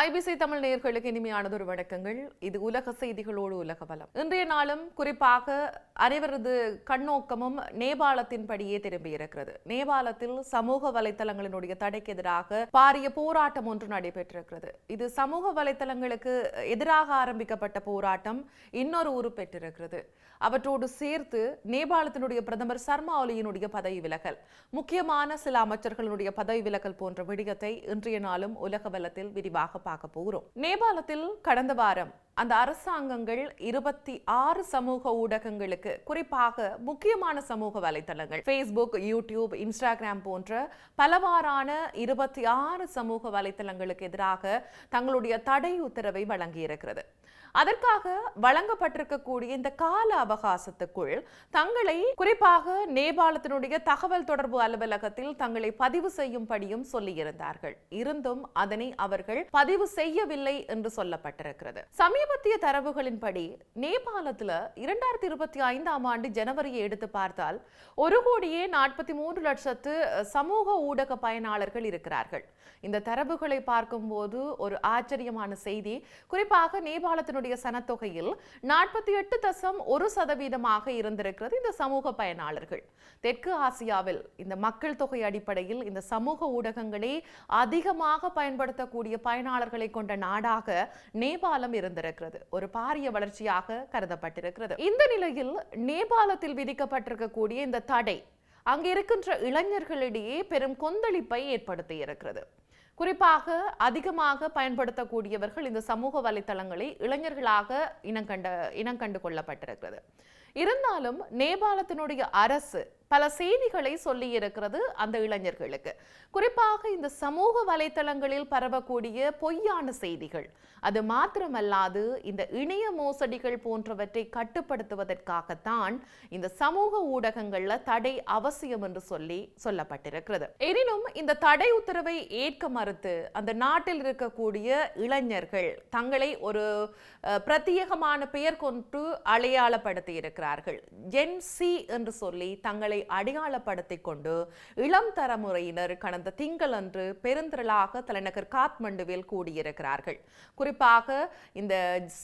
IBC Tamil நேயர்களுக்கு இனிமையானதொரு வணக்கங்கள். இது உலக செய்திகளோடு உலக பலம் இன்றைய நாளும் குறிப்பாக அனைவரது கண்ணோக்கமும் நேபாளத்தின் படியே திரும்பியிருக்கிறது. நேபாளத்தில் சமூக வலைத்தளங்களினுடைய தடைக்கு எதிராக பாரிய போராட்டம் ஒன்று நடைபெற்றிருக்கிறது. இது சமூக வலைத்தளங்களுக்கு எதிராக ஆரம்பிக்கப்பட்ட போராட்டம் இன்னொரு உருப்பெற்றிருக்கிறது அவற்றோடு சேர்த்து நேபாளத்தினுடைய பிரதமர் சர்மா ஒலியினுடைய பதவி விலகல் முக்கியமான சில அமைச்சர்களுடைய பதவி விலகல் போன்ற விடயத்தை இன்றைய நாளும் உலக வலத்தில் விரிவாக பார்க்க போகிறோம். நேபாளத்தில் கடந்த வாரம் அந்த அரசாங்கங்கள் இருபத்தி ஆறு சமூக ஊடகங்களுக்கு குறிப்பாக முக்கியமான சமூக வலைத்தளங்கள் ஃபேஸ்புக் யூடியூப் இன்ஸ்டாகிராம் போன்ற பலவாறான இருபத்தி ஆறு சமூக வலைத்தளங்களுக்கு எதிராக தங்களுடைய தடை உத்தரவை வழங்கியிருக்கிறது. அதற்காக வழங்கப்பட்டிருக்கக்கூடிய இந்த கால அவகாசத்துக்குள் தங்களை குறிப்பாக நேபாளத்தினுடைய தகவல் தொடர்பு அலுவலகத்தில் தங்களை பதிவு செய்யும்படியும் சொல்லியிருந்தார்கள். இருந்தும் அதனை அவர்கள் பதிவு செய்யவில்லை என்று சொல்லப்பட்டிருக்கிறது. சமீபத்திய தரவுகளின்படி நேபாளத்துல இரண்டாயிரத்தி இருபத்தி ஐந்தாம் ஆண்டு ஜனவரியை எடுத்து பார்த்தால் ஒரு கோடியே நாற்பத்தி மூன்று லட்சத்து சமூக ஊடக பயனாளர்கள் இருக்கிறார்கள். இந்த தரவுகளை பார்க்கும்போது ஒரு ஆச்சரியமான செய்தி. குறிப்பாக நேபாளத்தினுடைய சனத்தொகையில் நாற்பத்தி எட்டு தசம் ஒரு சதவீதமாக இருந்திருக்கிறது இந்த சமூக பயனாளர்கள். தெற்கு ஆசியாவில் இந்த மக்கள் தொகை அடிப்படையில் இந்த சமூக ஊடகங்களை அதிகமாக பயன்படுத்தக்கூடிய பயனாளர்களை கொண்ட நாடாக நேபாளம் இருந்திருக்கிறது. ஒரு பாரிய வளர்ச்சியாக கருதப்பட்டிருக்கிறது. இந்த நிலையில் நேபாளத்தில் விதிக்கப்பட்டிருக்கக்கூடிய இந்த தடை அங்கே இருக்கின்ற இளைஞர்களிடையே பெரும் கொந்தளிப்பை ஏற்படுத்தி இருக்கிறது குறிப்பாக அதிகமாக பயன்படுத்தக்கூடியவர்கள் இந்த சமூக வலைத்தளங்களை இளைஞர்களாக இனங்கண்ட இனங்கண்டு கொள்ளப்பட்டிருக்கிறது இருந்தாலும் நேபாளத்தினுடைய அரசு பல செய்திகளை சொல்லி இருக்கிறது அந்த இளைஞர்களுக்கு. குறிப்பாக இந்த சமூக வலைத்தளங்களில் பரவக்கூடிய பொய்யான செய்திகள். அது மாத்திரமல்லாது இந்த இணைய மோசடிகள் போன்றவற்றை கட்டுப்படுத்துவதற்காகத்தான் இந்த சமூக ஊடகங்கள்ல தடை அவசியம் என்று சொல்லி சொல்லப்பட்டிருக்கிறது. எனினும் இந்த தடை உத்தரவை ஏற்க மறுத்து அந்த நாட்டில் இருக்கக்கூடிய இளைஞர்கள் தங்களை ஒரு பிரத்யேகமான பெயர் கொண்டு அடையாளப்படுத்தி இருக்கிறார்கள் ஜென் சி என்று சொல்லி தங்களை அடையாளப்படுத்திக் கொண்டு இளம் தரமுறையினர் கடந்த திங்களன்று பெருந்திரளாக தலைநகர் காத்மண்டுவில் கூடியிருக்கிறார்கள். குறிப்பாக இந்த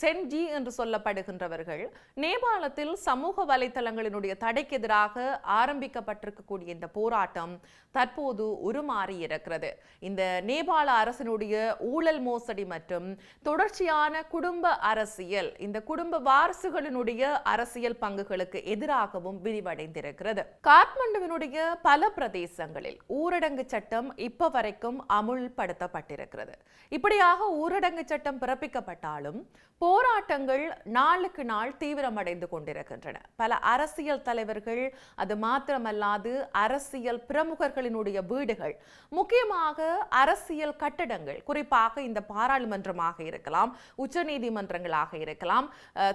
சென்ஜி என்று சொல்லப்படுகின்றவர்கள் நேபாளத்தில் சமூக வலைதளங்களினுடைய தடைக்கு எதிராக ஆரம்பிக்கப்பட்டிருக்கக்கூடிய இந்த போராட்டம் தற்போது உருமாறி இருக்கிறது இந்த நேபாள அரசினுடைய ஊழல் மோசடி மற்றும் தொடர்ச்சியான குடும்ப அரசியல் இந்த குடும்ப வாரிசுகளினுடைய அரசியல் பங்குகளுக்கு எதிராகவும் விரிவடைந்திருக்கிறது. காட்மண்டுவினுடைய பல பிரதேசங்களில் ஊரடங்கு சட்டம் இப்ப வரைக்கும் அமுல்படுத்தப்பட்டிருக்கிறது. இப்படியாக ஊரடங்கு சட்டம் பிறப்பிக்கப்பட்டாலும் போராட்டங்கள் நாளுக்கு நாள் தீவிரமடைந்து கொண்டிருக்கின்றன. பல அரசியல் தலைவர்கள் அது மாத்திரமல்லாது அரசியல் பிரமுகர்களினுடைய வீடுகள் முக்கியமாக அரசியல் கட்டடங்கள் குறிப்பாக இந்த பாராளுமன்றமாக இருக்கலாம் உச்சநீதிமன்றங்களாக இருக்கலாம்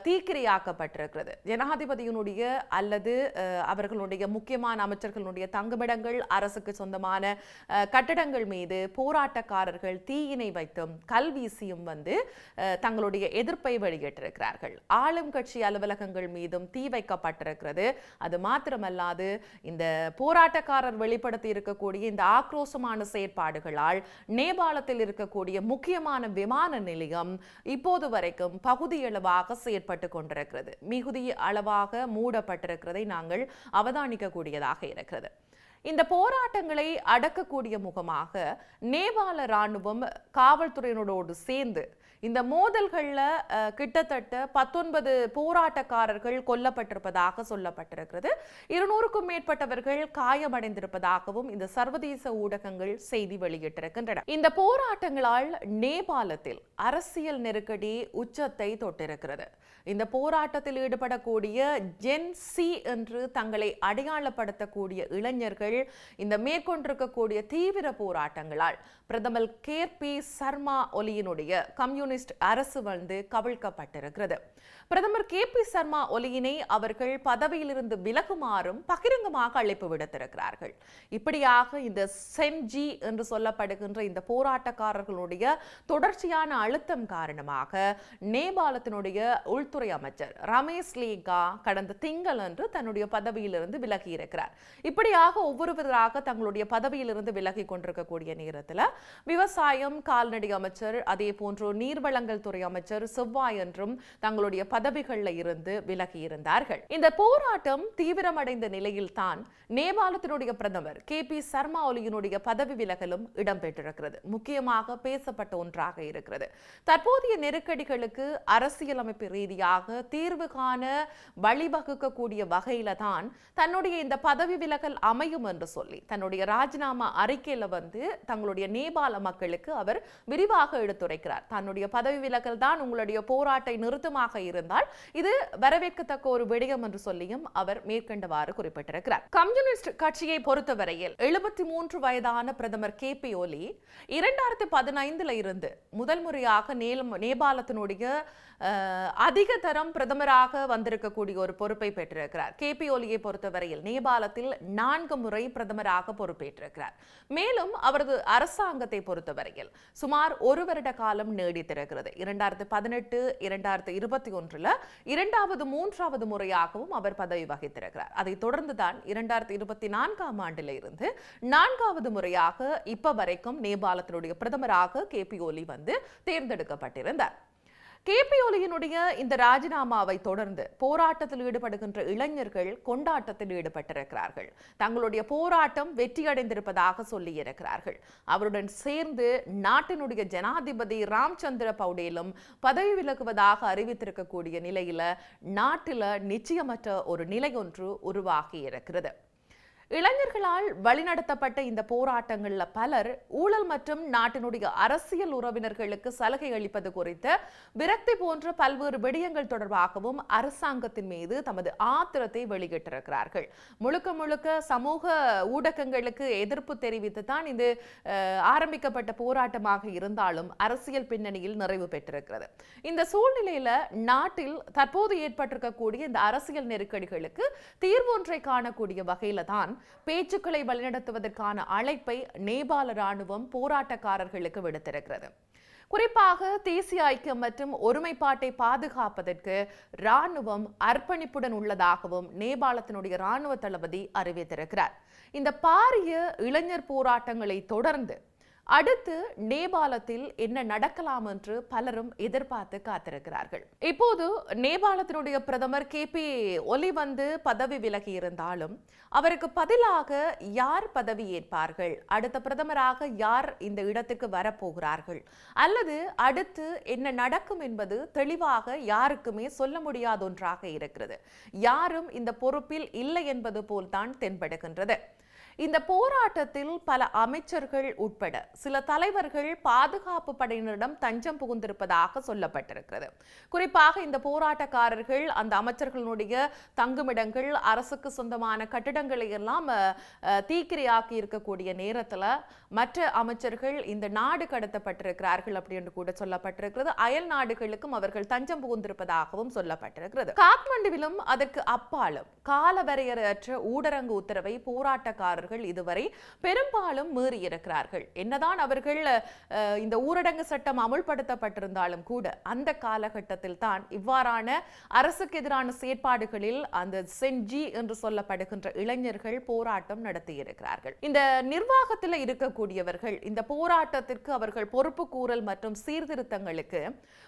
தீக்கிரையாக்கப்பட்டிருக்கிறது. ஜனாதிபதியினுடைய அல்லது அவர்களுடைய முக்கியமான அமைச்சர்களுடைய தங்குமிடங்கள் அரசுக்கு சொந்தமான கட்டடங்கள் மீது போராட்டக்காரர்கள் தீயினை வைத்தும் கல்வீசியும் வந்து தங்களுடைய எதிர்ப்பை வெளியிட்டிருக்கிறார்கள். ஆளும் கட்சி அலுவலகங்கள் மீதும் தீ வைக்கப்பட்டிருக்கிறது. அது மாத்திரமல்லாது இந்த போராட்டக்காரர் வெளிப்படுத்தி இருக்கக்கூடிய இந்த ஆக்ரோஷமான செயற்பாடுகளால் நேபாளத்தில் இருக்கக்கூடிய முக்கியமான விமான நிலையம் இப்போது வரைக்கும் பகுதியளவாக செயற்பட்டு கொண்டிருக்கிறது. மிகுதி அளவாக மூடப்பட்டிருக்கிறதை நாங்கள் அவதானிக்கக்கூடியதாக இருக்கிறது. இந்த போராட்டங்களை அடக்கக்கூடிய முகமாக நேபாள ராணுவம் காவல்துறையினரோடு சேர்ந்து இந்த மோதல்கள்ல கிட்டத்தட்ட பத்தொன்பது போராட்டக்காரர்கள் கொல்லப்பட்டிருப்பதாக சொல்லப்பட்டிருக்கிறது. இருநூறுக்கும் மேற்பட்டவர்கள் காயமடைந்திருப்பதாகவும் இந்த சர்வதேச ஊடகங்கள் செய்தி வெளியிட்டிருக்கின்றன. இந்த போராட்டங்களால் நேபாளத்தில் அரசியல் நெருக்கடி உச்சத்தை தொட்டிருக்கிறது. இந்த போராட்டத்தில் ஈடுபடக்கூடிய ஜென் சி என்று தங்களை அடையாளப்படுத்தக்கூடிய இளைஞர்கள் இந்த மேற்கொண்டிருக்கக்கூடிய தீவிர போராட்டங்களால் பிரதமர் கே. பி. சர்மா ஒலியினுடைய கம்யூனிஸ்ட் கம்யூனிஸ்ட் அரசு வந்து கவிழ்க்கப்பட்டிருக்கிறது. பிரதமர் கே பி சர்மா ஒலியினை அவர்கள் பதவியிலிருந்து விலகுமாறும் பகிரங்கமாக அழைப்பு விடுத்திருக்கிறார்கள். இப்படியாக இந்த செம்ஜி என்று சொல்லப்படுகின்ற இந்த போராட்டக்காரர்களுடைய தொடர்ச்சியான அழுத்தம் காரணமாக நேபாளத்தினுடைய உள்துறை அமைச்சர் ரமேஷ் லீகா கடந்த திங்களன்று தன்னுடைய பதவியிலிருந்து விலகி இருக்கிறார் இப்படியாக ஒவ்வொருவராக தங்களுடைய பதவியிலிருந்து விலகி கொண்டிருக்கக்கூடிய நேரத்தில் விவசாயம் கால்நடை அமைச்சர் அதே போன்று நீர்வளங்கள் துறை அமைச்சர் செவ்வாய் என்றும் தங்களுடைய பதவிகளில் இருந்து விலகி இருந்தார்கள் இந்த போராட்டம் தீவிரமடைந்த நிலையில்தான் நேபாளத்தினுடைய பிரதமர் கே பி சர்மா ஒலியினுடைய பதவி விலகலும் இடம்பெற்றிருக்கிறது. முக்கியமாக பேசப்பட்ட ஒன்றாக இருக்கிறது. தற்போதைய நெருக்கடிகளுக்கு அரசியலமைப்பு ரீதியாக தீர்வு காண வழிவகுக்கக்கூடிய வகையில தான் தன்னுடைய இந்த பதவி விலகல் அமையும் என்று சொல்லி தன்னுடைய ராஜினாமா அறிக்கையில வந்து தங்களுடைய நேபாள மக்களுக்கு அவர் விரிவாக எடுத்துரைக்கிறார். தன்னுடைய பதவி விலகல் தான் உங்களுடைய போராட்டை நிறுத்தமாக இருந்தால் இது வரவேற்கத்தக்க ஒரு விடயம் என்று சொல்லியும் அவர் மேற்கண்டவாறு குறிப்பிட்டிருக்கிறார். கம்யூனிஸ்ட் கட்சியை பொறுத்தவரையில் எழுபத்தி மூன்று வயதான பிரதமர் கே பி ஓலி இரண்டாயிரத்தி பதினைந்துல இருந்து முதல் முறையாக நேலம் நேபாளத்தினுடைய அதிக தரம் பிரதமராக வந்திருக்கக்கூடிய ஒரு பொறுப்பை பெற்றிருக்கிறார். கே பி ஒலியை பொறுத்தவரையில் நேபாளத்தில் நான்கு முறை பிரதமராக பொறுப்பேற்றிருக்கிறார். மேலும் அவரது அரசாங்கத்தை பொறுத்தவரையில் சுமார் ஒரு வருட காலம் நீடித்திருக்கிறது. இரண்டாயிரத்தி பதினெட்டு இரண்டாயிரத்தி இருபத்தி ஒன்றுல இரண்டாவது மூன்றாவது முறையாகவும் அவர் பதவி வகித்திருக்கிறார். அதைத் தொடர்ந்து தான் இரண்டாயிரத்தி இருபத்தி நான்காம் ஆண்டில் இருந்து நான்காவது முறையாக இப்ப வரைக்கும் நேபாளத்தினுடைய பிரதமராக கே பி ஒலி வந்து தேர்ந்தெடுக்கப்பட்டிருந்தார். கேபி ஒலியினுடைய இந்த ராஜினாமாவை தொடர்ந்து போராட்டத்தில் ஈடுபடுகின்ற இளைஞர்கள் கொண்டாட்டத்தில் ஈடுபட்டிருக்கிறார்கள். தங்களுடைய போராட்டம் வெற்றியடைந்திருப்பதாக சொல்லியிருக்கிறார்கள். அவருடன் சேர்ந்து நாட்டினுடைய ஜனாதிபதி ராம்சந்திர பவுடேலும் பதவி விலகுவதாக அறிவித்திருக்கக்கூடிய நிலையில நாட்டில நிச்சயமற்ற ஒரு நிலை ஒன்று உருவாகி இருக்கிறது இளைஞர்களால் வழிநடத்தப்பட்ட இந்த போராட்டங்களில் பலர் ஊழல் மற்றும் நாட்டினுடைய அரசியல் உறவினர்களுக்கு சலுகை அளிப்பது குறித்த விரக்தி போன்ற பல்வேறு விடயங்கள் தொடர்பாகவும் அரசாங்கத்தின் மீது தமது ஆத்திரத்தை வெளியிட்டிருக்கிறார்கள். முழுக்க முழுக்க சமூக ஊடகங்களுக்கு எதிர்ப்பு தெரிவித்து தான் இது ஆரம்பிக்கப்பட்ட போராட்டமாக இருந்தாலும் அரசியல் பின்னணியில் நிறைவு பெற்றிருக்கிறது. இந்த சூழ்நிலையில நாட்டில் தற்போது ஏற்பட்டிருக்கக்கூடிய இந்த அரசியல் நெருக்கடிகளுக்கு தீர்வொன்றை காணக்கூடிய வகையில தான் பேச்சுக்களை வழிநடத்துவதற்கான அழைப்பை நேபாள ராணுவம் போராட்டக்காரர்களுக்கு விடுத்திருக்கிறது. குறிப்பாக தேசிய ஐக்கியம் மற்றும் ஒருமைப்பாட்டை பாதுகாப்பதற்கு ராணுவம் அர்ப்பணிப்புடன் உள்ளதாகவும் நேபாளத்தினுடைய ராணுவ தளபதி அறிவித்திருக்கிறார். இந்த பாரிய இளைஞர் போராட்டங்களை தொடர்ந்து அடுத்து நேபாளத்தில் என்ன நடக்கலாம் என்று பலரும் எதிர்பார்த்து காத்திருக்கிறார்கள். இப்போது நேபாளத்தினுடைய பிரதமர் கே பி ஒலி வந்து பதவி விலகி இருந்தாலும் அவருக்கு பதிலாக யார் பதவி ஏற்பார்கள்? அடுத்த பிரதமராக யார் இந்த இடத்துக்கு வரப்போகிறார்கள்? அல்லது அடுத்து என்ன நடக்கும் என்பது தெளிவாக யாருக்குமே சொல்ல முடியாத ஒன்றாக இருக்கிறது. யாரும் இந்த பொறுப்பில் இல்லை என்பது போல்தான் தென்படுகின்றது. இந்த போராட்டத்தில் பல அமைச்சர்கள் உட்பட சில தலைவர்கள் பாதுகாப்பு படையினரிடம் தஞ்சம் புகுந்திருப்பதாக சொல்லப்பட்டிருக்கிறது. குறிப்பாக இந்த போராட்டக்காரர்கள் அந்த அமைச்சர்களுடைய தங்குமிடங்கள் அரசுக்கு சொந்தமான கட்டிடங்களை எல்லாம் தீக்கிரையாக்கி இருக்கக்கூடிய நேரத்துல மற்ற அமைச்சர்கள் இந்த நாடு கடத்தப்பட்டிருக்கிறார்கள் அப்படின்னு கூட சொல்லப்பட்டிருக்கிறது. அயல் நாடுகளுக்கும் அவர்கள் தஞ்சம் புகுந்திருப்பதாகவும் சொல்லப்பட்டிருக்கிறது. காத்மண்டுவிலும் அதற்கு அப்பாலும் காலவரையறையற்ற ஊடரங்கு உத்தரவை அவர்கள் இதுவரை பெரும்பாலும் மீறியிருக்கிறார்கள். என்னதான் அவர்கள் இந்த ஊரடங்கு சட்டம் அமுல்படுத்தப்பட்டிருந்தாலும் கூட அந்த காலகட்டத்தில் தான் இவ்வாறான அரசுக்கு எதிரான செயற்பாடுகளில் அந்த செஞ்சி என்று சொல்லப்படுகின்ற இளைஞர்கள் போராட்டம் நடத்தியிருக்கிறார்கள். இந்த நிர்வாகத்தில் இருக்கக்கூடியவர்கள் இந்த போராட்டத்திற்கு அவர்கள் பொறுப்பு கூறல் மற்றும் சீர்திருத்தங்களுக்கு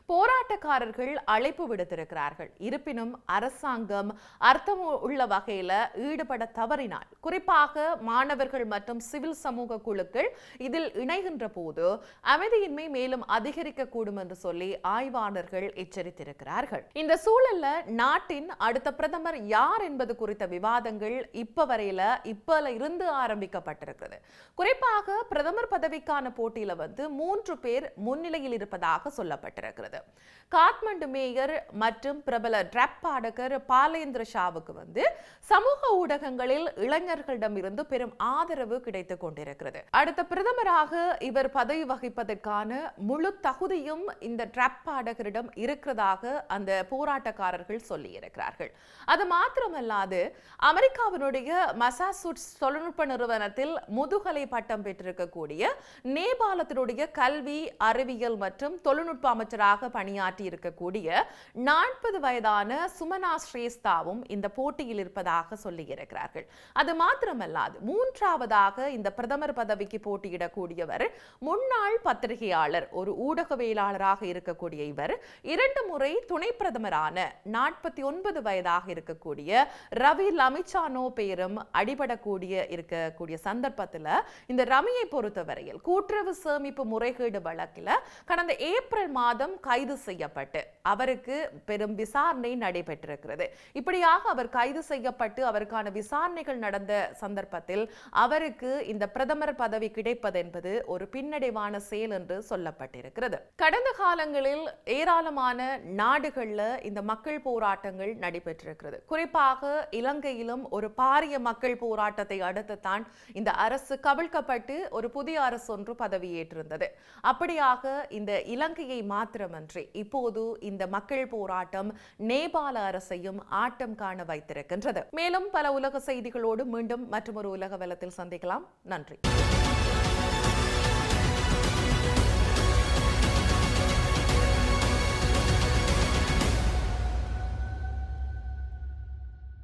போராட்டக்காரர்கள் அழைப்பு விடுத்திருக்கிறார்கள். இருப்பினும் அரசாங்கம் அர்த்தம் உள்ள வகையில ஈடுபட தவறினால் குறிப்பாக மாணவர்கள் மற்றும் சிவில் சமூக குழுக்கள் இதில் இணைகின்ற போது அமைதியின்மை மேலும் அதிகரிக்கக்கூடும் என்று சொல்லி ஆய்வாளர்கள் எச்சரித்திருக்கிறார்கள். இந்த சூழல்ல நாட்டின் அடுத்த பிரதமர் யார் என்பது குறித்த விவாதங்கள் இப்ப வரையில இப்பல இருந்து ஆரம்பிக்கப்பட்டிருக்கிறது. குறிப்பாக பிரதமர் பதவிக்கான போட்டியில வந்து மூன்று பேர் முன்னிலையில் இருப்பதாக சொல்லப்பட்டிருக்கிறது. காத்மண்டு மேயர் மற்றும் பிரபல டிராப் பாடகர் பாலேந்திர ஷாவுக்கு வந்து சமூக ஊடகங்களில் இளைஞர்களிடமிருந்து பெரும் ஆதரவு கிடைத்துக் கொண்டிருக்கிறது. அடுத்த பிரதமராக இவர் பதவி வகிப்பதற்கான முழு தகுதியும் இந்த ட்ராப் பாடகரிடம் இருக்கிறதாக அந்த போராட்டக்காரர்கள் சொல்லி இருக்கிறார்கள் அது மாத்திரமல்லாது அமெரிக்காவினுடைய மசாசூட்ஸ் தொழில்நுட்ப நிறுவனத்தில் முதுகலை பட்டம் பெற்றிருக்கக்கூடிய நேபாளத்தினுடைய கல்வி அறிவியல் மற்றும் தொழில்நுட்ப அமைச்சராக பணியாற்றி இருக்கக்கூடிய நாற்பது வயதான சுமனா ஸ்ரேஸ்தாவும் இந்த போட்டியில் இருப்பதாக சொல்லியிருக்கிறார்கள். அது மாத்திரமல்லாது மூன்றாவதாக இந்த பிரதமர் பதவிக்கு போட்டியிடக்கூடியவர் முன்னாள் பத்திரிகையாளர் ஒரு ஊடகவியலாளராக இருக்கக்கூடிய இவர் இரண்டு முறை துணை பிரதமரான நாற்பத்தி ஒன்பது வயதாக இருக்கக்கூடிய ரவி லமிச்சானோ பேரும் அடிபடக்கூடிய இருக்கக்கூடிய சந்தர்ப்பத்தில் இந்த ரமியை பொறுத்தவரையில் கூட்டுறவு சேமிப்பு முறைகேடு வழக்கில் கடந்த ஏப்ரல் மாதம் கைது செய்யப்பட்டு அவருக்கு பெரும் விசாரணை நடைபெற்றிருக்கிறது. இப்படியாக அவர் கைது செய்யப்பட்டு அவருக்கான விசாரணைகள் நடந்த சந்தர்ப்பத்தில் நேரத்தில் அவருக்கு இந்த பிரதமர் பதவி கிடைப்பது என்பது ஒரு பின்னடைவான செயல் என்று சொல்லப்பட்டிருக்கிறது. கடந்த காலங்களில் ஏராளமான நாடுகளில் இந்த மக்கள் போராட்டங்கள் நடைபெற்றிருக்கிறது. குறிப்பாக இலங்கையிலும் ஒரு பாரிய மக்கள் போராட்டத்தை அடுத்து தான் இந்த அரசு கவிழ்க்கப்பட்டு ஒரு புதிய அரசு ஒன்று பதவியேற்றிருந்தது. அப்படியாக இந்த இலங்கையை மாத்திரமன்றி இப்போது இந்த மக்கள் போராட்டம் நேபாள அரசையும் ஆட்டம் காண வைத்திருக்கின்றது. மேலும் பல உலக செய்திகளோடு மீண்டும் மற்றொரு உலக வெள்ளத்தில் சந்திக்கலாம். நன்றி.